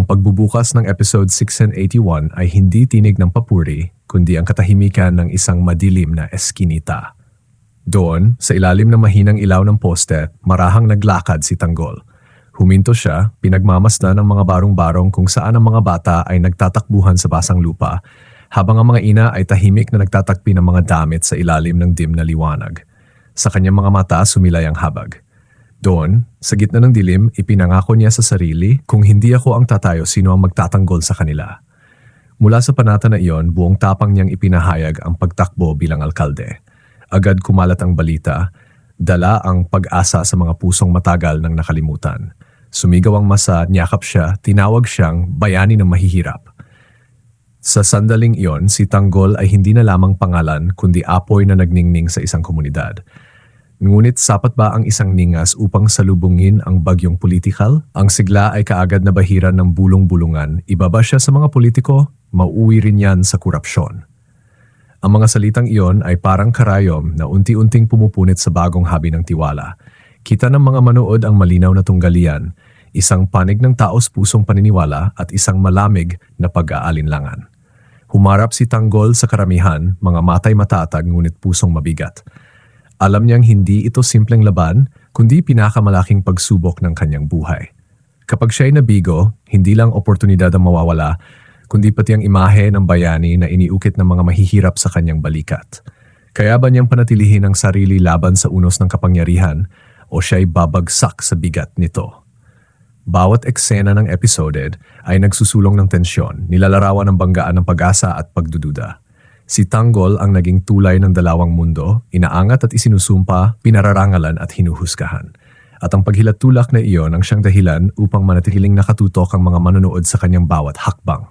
Ang pagbubukas ng episode 681 ay hindi tinig ng papuri, kundi ang katahimikan ng isang madilim na eskinita. Doon, sa ilalim ng mahinang ilaw ng poste, marahang naglakad si Tanggol. Huminto siya, pinagmamasdan ng mga barong-barong kung saan ang mga bata ay nagtatakbuhan sa basang lupa, habang ang mga ina ay tahimik na nagtatakpi ng mga damit sa ilalim ng dim na liwanag. Sa kanyang mga mata sumilay ang habag. Doon, sa gitna ng dilim, ipinangako niya sa sarili, kung hindi ako ang tatayo, sino ang magtatanggol sa kanila. Mula sa panata na iyon, buong tapang niyang ipinahayag ang pagtakbo bilang alkalde. Agad kumalat ang balita, dala ang pag-asa sa mga pusong matagal ng nakalimutan. Sumigaw ang masa, niyakap siya, tinawag siyang bayani ng mahihirap. Sa sandaling iyon, si Tanggol ay hindi na lamang pangalan kundi apoy na nagningning sa isang komunidad. Ngunit sapat ba ang isang ningas upang salubungin ang bagyong politikal? Ang sigla ay kaagad na bahiran ng bulong-bulungan. Ibaba siya sa mga politiko, mauwi rin yan sa korupsyon. Ang mga salitang iyon ay parang karayom na unti-unting pumupunit sa bagong habi ng tiwala. Kita ng mga manood ang malinaw na tunggalian, isang panig ng taos pusong paniniwala at isang malamig na pag-aalinlangan. Humarap si Tanggol sa karamihan, mga matay matatag ngunit pusong mabigat. Alam niyang hindi ito simpleng laban, kundi pinakamalaking pagsubok ng kanyang buhay. Kapag siya'y nabigo, hindi lang oportunidad ang mawawala, kundi pati ang imahe ng bayani na iniukit ng mga mahihirap sa kanyang balikat. Kaya ba niyang panatilihin ang sarili laban sa unos ng kapangyarihan o siya'y babagsak sa bigat nito? Bawat eksena ng episode ay nagsusulong ng tensyon, nilalarawan ng banggaan ng pag-asa at pagdududa. Si Tanggol ang naging tulay ng dalawang mundo, inaangat at isinusumpa, pinararangalan at hinuhusgahan. At ang paghilatulak na iyon ang siyang dahilan upang manatiling nakatutok ang mga manonood sa kanyang bawat hakbang.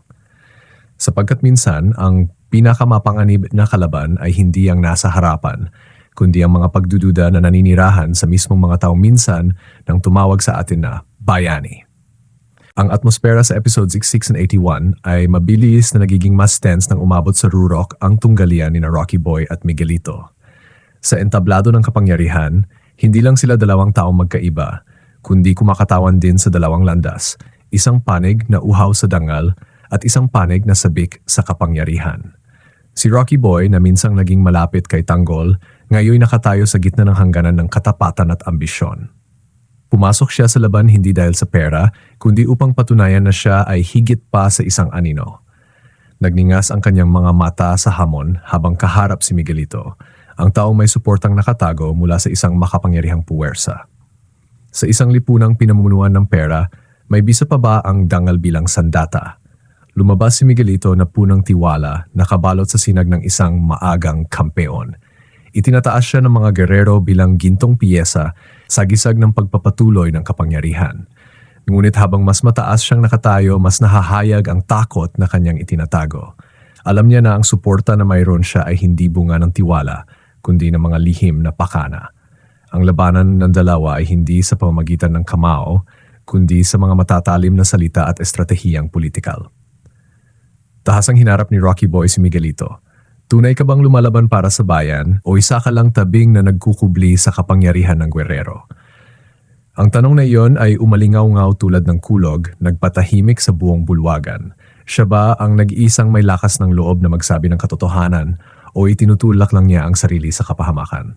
Sapagkat minsan, ang pinakamapanganib na kalaban ay hindi ang nasa harapan, kundi ang mga pagdududa na naninirahan sa mismong mga tao minsan nang tumawag sa atin na bayani. Ang atmosfera sa episode 66 and 81 ay mabilis na nagiging mas tense nang umabot sa Rurok ang tunggalian ni na Rocky Boy at Miguelito. Sa entablado ng kapangyarihan, hindi lang sila dalawang taong magkaiba, kundi kumakatawan din sa dalawang landas, isang panig na uhaw sa dangal at isang panig na sabik sa kapangyarihan. Si Rocky Boy na minsang naging malapit kay Tanggol, ngayon nakatayo sa gitna ng hangganan ng katapatan at ambisyon. Pumasok siya sa laban hindi dahil sa pera, kundi upang patunayan na siya ay higit pa sa isang anino. Nagningas ang kanyang mga mata sa hamon habang kaharap si Miguelito, ang taong may suportang nakatago mula sa isang makapangyarihang puwersa. Sa isang lipunang pinamumunuan ng pera, may bisa pa ba ang dangal bilang sandata? Lumabas si Miguelito na punang tiwala, nakabalot sa sinag ng isang maagang kampeon. Itinataas siya ng mga gerero bilang gintong piyesa sa gisag ng pagpapatuloy ng kapangyarihan. Ngunit habang mas mataas siyang nakatayo, mas nahahayag ang takot na kanyang itinatago. Alam niya na ang suporta na mayroon siya ay hindi bunga ng tiwala, kundi ng mga lihim na pakana. Ang labanan ng dalawa ay hindi sa pamamagitan ng kamao, kundi sa mga matatalim na salita at estratehiyang politikal. Tahasang hinarap ni Rocky Boy si Miguelito. Tunay ka bang lumalaban para sa bayan o isa ka lang tabing na nagkukubli sa kapangyarihan ng gwerero? Ang tanong na iyon ay umalingaw-ngaw tulad ng kulog, nagpatahimik sa buong bulwagan. Siya ba ang nag-iisang may lakas ng loob na magsabi ng katotohanan o itinutulak lang niya ang sarili sa kapahamakan?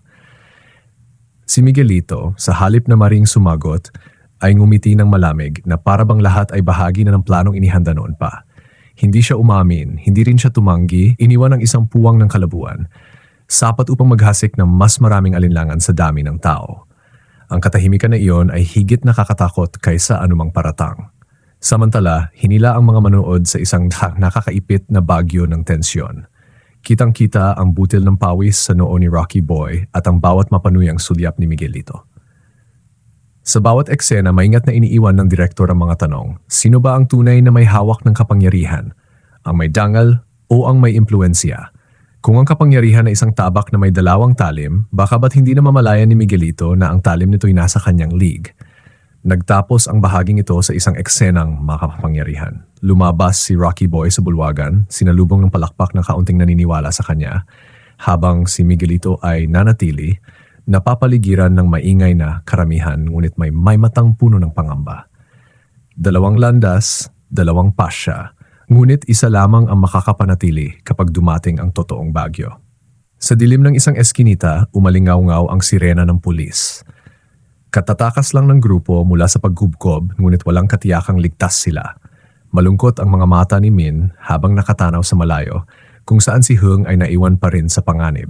Si Miguelito, sa halip na maring sumagot, ay ngumiti ng malamig na para bang lahat ay bahagi na ng planong inihanda noon pa. Hindi siya umamin, hindi rin siya tumanggi, iniwan ang isang puwang ng kalabuan. Sapat upang maghasik ng mas maraming alinlangan sa dami ng tao. Ang katahimikan na iyon ay higit nakakatakot kaysa anumang paratang. Samantala, hinila ang mga manood sa isang nakakaipit na bagyo ng tensyon. Kitang-kita ang butil ng pawis sa noo ni Rocky Boy at ang bawat mapanuyang sulyap ni Miguelito. Sa bawat eksena, maingat na iniiwan ng direktor ang mga tanong, sino ba ang tunay na may hawak ng kapangyarihan? Ang may dangal o ang may impluensya? Kung ang kapangyarihan ay isang tabak na may dalawang talim, baka ba't hindi na mamalayan ni Miguelito na ang talim nito'y nasa kanyang league? Nagtapos ang bahaging ito sa isang eksenang makapangyarihan. Lumabas si Rocky Boy sa bulwagan, sinalubong ng palakpak na kaunting naniniwala sa kanya, habang si Miguelito ay nanatili, napapaligiran ng maingay na karamihan ngunit may may matang puno ng pangamba. Dalawang landas, dalawang pasya, ngunit isa lamang ang makakapanatili kapag dumating ang totoong bagyo. Sa dilim ng isang eskinita, umalingaw-ngaw ang sirena ng pulis. Katatakas lang ng grupo mula sa pagkubkob ngunit walang katiyakang ligtas sila. Malungkot ang mga mata ni Min habang nakatanaw sa malayo kung saan si Hung ay naiwan pa rin sa panganib.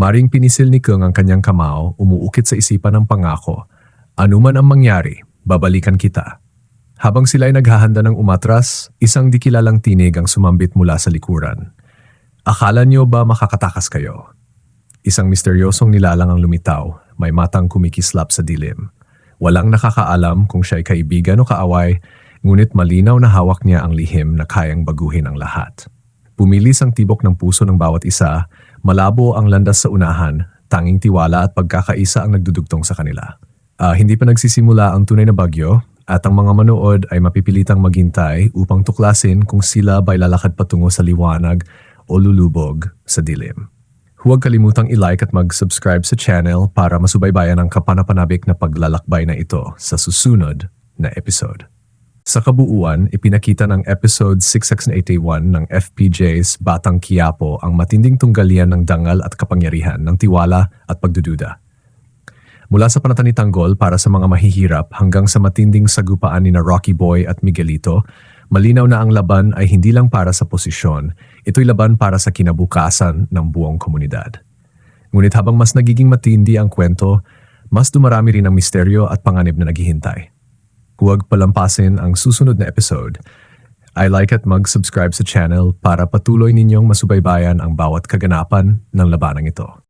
Maring pinisil ni Kung ang kanyang kamao, umuukit sa isipan ng pangako. Anuman ang mangyari, babalikan kita. Habang sila ay naghahanda ng umatras, isang di kilalang tinig ang sumambit mula sa likuran. Akala niyo ba makakatakas kayo? Isang misteryosong nilalang ang lumitaw, may matang kumikislap sa dilim. Walang nakakaalam kung siya ay kaibigan o kaaway, ngunit malinaw na hawak niya ang lihim na kayang baguhin ang lahat. Pumilis ang tibok ng puso ng bawat isa, malabo ang landas sa unahan, tanging tiwala at pagkakaisa ang nagdudugtong sa kanila. Ah, hindi pa nagsisimula ang tunay na bagyo at ang mga manood ay mapipilitang maghintay upang tuklasin kung sila ba'y lalakad patungo sa liwanag o lulubog sa dilim. Huwag kalimutang i-like at mag-subscribe sa channel para masubaybayan ang kapanapanabik na paglalakbay na ito sa susunod na episode. Sa kabuuan, ipinakita ng episode 6681 ng FPJ's Batang Quiapo ang matinding tunggalian ng dangal at kapangyarihan ng tiwala at pagdududa. Mula sa panatan ni Tanggol para sa mga mahihirap hanggang sa matinding sagupaan ni na Rocky Boy at Miguelito, malinaw na ang laban ay hindi lang para sa posisyon, ito'y laban para sa kinabukasan ng buong komunidad. Ngunit habang mas nagiging matindi ang kwento, mas dumarami rin ang misteryo at panganib na naghihintay. Huwag palampasin ang susunod na episode. I like at mag-subscribe sa channel para patuloy ninyong masubaybayan ang bawat kaganapan ng labanang ito.